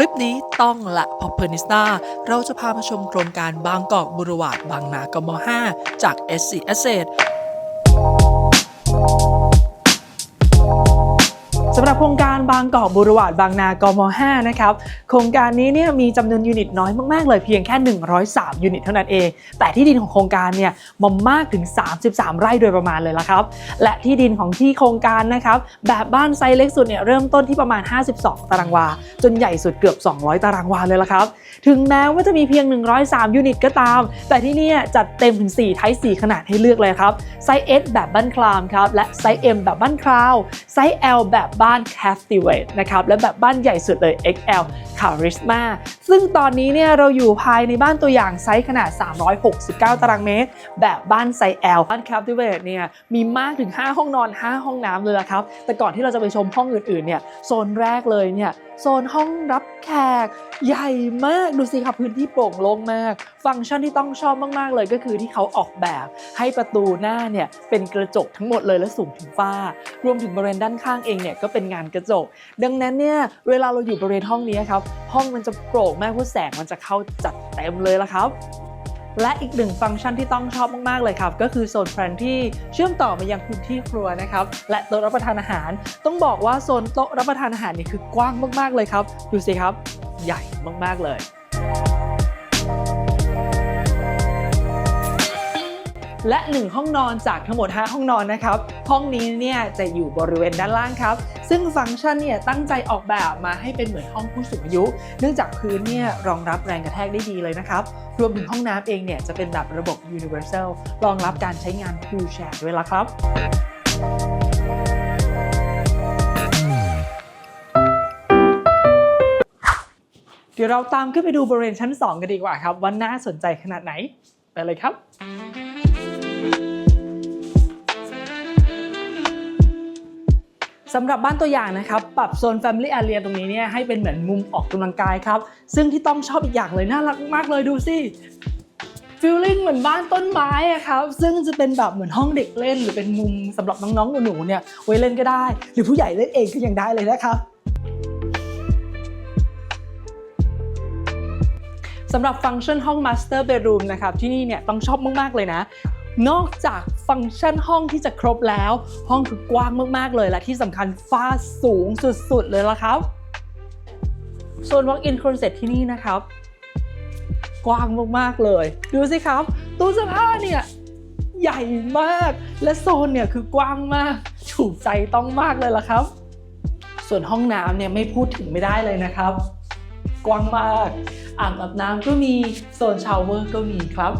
ลิปนี้ต้องละพอเพอร์นิสตาเราจะพามาชมโครงการบางกอกบุรวาดบางนากม 5 จาก SC Asset บางกอกบุรวาดบางนากม 5 นะครับ โครงการนี้เนี่ยมีจำนวนยูนิตน้อยมาก ๆ เลยเพียงแค่ 103 ยูนิตเท่านั้นเอง แต่ที่ดินของโครงการเนี่ยมันมากถึง 33 ไร่โดยประมาณเลยละครับ และที่ดินของที่โครงการนะครับ แบบบ้านไซส์เล็กสุดเนี่ยเริ่มต้นที่ประมาณ 52 ตารางวา จนใหญ่สุดเกือบ 200 ตารางวาเลยละครับ ถึงแม้ว่าจะมีเพียง 103 ยูนิตก็ตาม แต่ที่นี่จัดเต็มถึง 4 ไทป์4ขนาดให้เลือกเลยครับ ไซส์ S แบบบ้านคลามครับ และไซส์ M แบบบ้านคราว ไซส์ L แบบบ้านแคสติ Captivate นะครับและแบบบ้านใหญ่สุดเลย XL Charisma ซึ่งตอนนี้เนี่ยเราอยู่ภายในบ้านตัวอย่างไซส์ขนาด 369 ตารางเมตร แบบบ้านไซส์ L บ้าน Captivate เนี่ยมีมากถึง 5 ห้องนอน 5 ห้องน้ำเลยละครับ แต่ก่อนที่เราจะไปชมห้องอื่นๆเนี่ยโซนแรกเลยเนี่ย โซนห้องรับแขก ใหญ่มากดูสิครับพื้นที่โปร่งโล่งมาก ฟังก์ชันที่ต้องชอบมากๆเลยก็คือที่เขาออกแบบ ให้ประตูหน้าเนี่ยเป็นกระจกทั้งหมดเลยและสูงถึงฝ้ารวมถึงบริเวณด้านข้างเองเนี่ยก็เป็นงานกระจก ดังนั้นเนี่ยเวลาเราอยู่บริเวณห้องนี้ครับห้องมันจะโปร่งมากเพราะแสงมันจะเข้าจัดเต็มเลยละครับ และอีกหนึ่งฟังก์ชันที่ต้องชอบมากๆเลยครับ ก็คือโซนแฟรนที่เชื่อมต่อมายังพื้นที่ครัวนะครับ และโต๊ะรับประทานอาหาร ต้องบอกว่าโซนโต๊ะรับประทานอาหารนี่คือกว้างมากๆเลยครับ ดูสิครับ ใหญ่มากๆเลย และ 1 ห้องนอนจากทั้งหมด 5 ห้องนอนนะครับ ห้องนี้เนี่ยจะอยู่บริเวณด้านล่างครับ ซึ่งฟังก์ชันเนี่ยตั้งใจออกแบบมาให้เป็นเหมือนห้องผู้สูงอายุ เนื่องจากพื้นเนี่ยรองรับแรงกระแทกได้ดีเลยนะครับ รวมถึงห้องน้ำเองเนี่ยจะเป็นแบบระบบ universal รองรับการใช้งาน pool share ด้วยละครับ เดี๋ยวเราตามขึ้นไปดูบริเวณชั้น 2 กันดีกว่าครับว่าน่าสนใจขนาดไหนไปเลยครับ สำหรับบ้านตัวอย่างนะครับ ปรับโซน Family Area ตรงนี้เนี่ยให้เป็นเหมือนมุมออกกำลังกายครับ ซึ่งที่ต้องชอบอีกอย่างเลยน่ารักมากเลยดูสิฟีลลิ่งเหมือนบ้านต้นไม้อะครับ ซึ่งจะเป็นแบบเหมือนห้องเด็กเล่น หรือเป็นมุมสำหรับน้องๆหนูๆเนี่ยไว้เล่นก็ได้ หรือผู้ใหญ่เล่นเองก็ยังได้เลยนะครับสำหรับฟังก์ชันห้อง Master Bedroom นะครับ ที่นี่เนี่ยต้องชอบมาก ๆ เลยนะ นอกจากฟังก์ชันห้องที่จะครบแล้ว ห้องคือกว้างมากๆเลยและที่สำคัญฝ้าสูงสุดๆเลยละครับส่วน Walk-in Closet ที่นี่นะครับ กว้างมากๆเลย ดูสิครับ ตู้เสื้อผ้าเนี่ยใหญ่มากและโซนเนี่ยคือกว้างมากถูกใจต้องมากเลยละครับ ส่วนห้องน้ำเนี่ยไม่พูดถึงไม่ได้เลยนะครับ กว้างมาก อ่างอาบน้ำก็มีโซนชาวเวอร์ก็มีครับ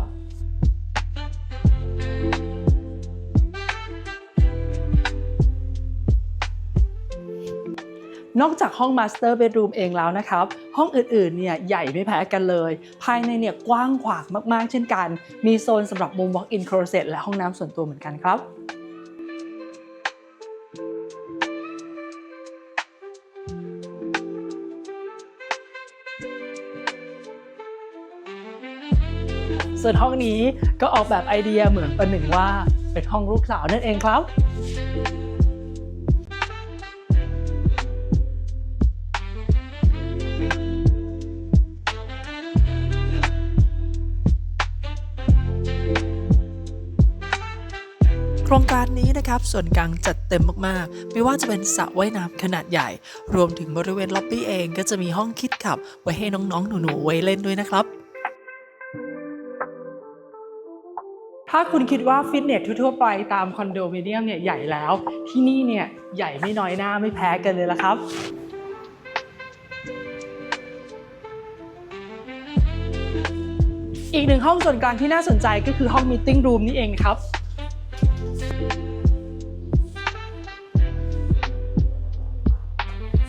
นอกจากห้อง Master Bedroom เองแล้วนะครับ ห้องอื่นๆเนี่ยใหญ่ไม่แพ้กันเลย ภายในเนี่ยกว้างขวางมากๆ เช่นกัน มีโซนสำหรับมุม Walk-in Closet และห้องน้ำส่วนตัวเหมือนกันครับส่วนห้องนี้ก็ออกแบบไอเดียเหมือนประหนึ่งว่าเป็นห้องลูกสาวนั่นเองครับ ครงการนี้นะครับส่วนกลางจัดเต็มมากๆ ไม่ว่าจะเป็นสระว่ายน้ำขนาดใหญ่ รวมถึงบริเวณล็อบบี้เองก็จะมีห้องคิดขับ ไว้ให้น้องๆ หนูๆ ไว้เล่นด้วยนะครับ ถ้าคุณคิดว่าฟิตเนสทั่วไปตามคอนโดมิเนียมเนี่ยใหญ่แล้ว ที่นี่เนี่ยใหญ่ไม่น้อยหน้าไม่แพ้กันเลยละครับอีกหนึ่งห้องส่วนกลางที่น่าสนใจก็คือห้องม e ติ้งรูมนี่เองครับ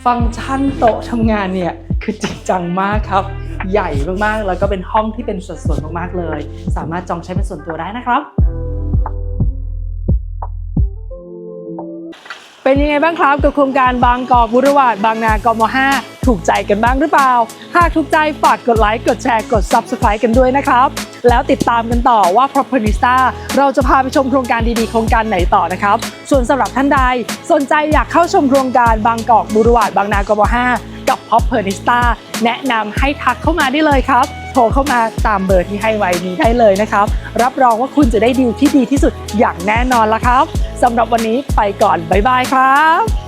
ฟังก์ชันโต๊ะทำงานเนี่ยคือจริงจังมากครับ ใหญ่มากๆ แล้วก็เป็นห้องที่เป็นสัดส่วนมากๆเลย สามารถจองใช้เป็นส่วนตัวได้นะครับ เป็นยังไงบ้างครับกับโครงการบางกอกบุรวาดบางนากม 5 ถูกใจกันบ้างหรือเปล่า หากถูกใจฝากกดไลค์ กดแชร์ กด Subscribe กันด้วยนะครับ แล้วติดตามกันต่อว่า p r o p e r i s t a เราจะพาไปชมโครงการดีๆ โครงการไหนต่อนะครับ ส่วนสำหรับท่านใด สนใจอยากเข้าชมโครงการบางกอกบุรวาดบางนากม5กับ p o p p e r n i s t a แนะนำให้ทักเข้ามาได้เลยครับ โทรเข้ามาตามเบอร์ที่ให้ไว้นี้ได้เลยนะครับ รับรองว่าคุณจะได้ดีลที่ดีที่สุดอย่างแน่นอนละครับสำหรับวันนี้ไปก่อน บ๊ายบายครับ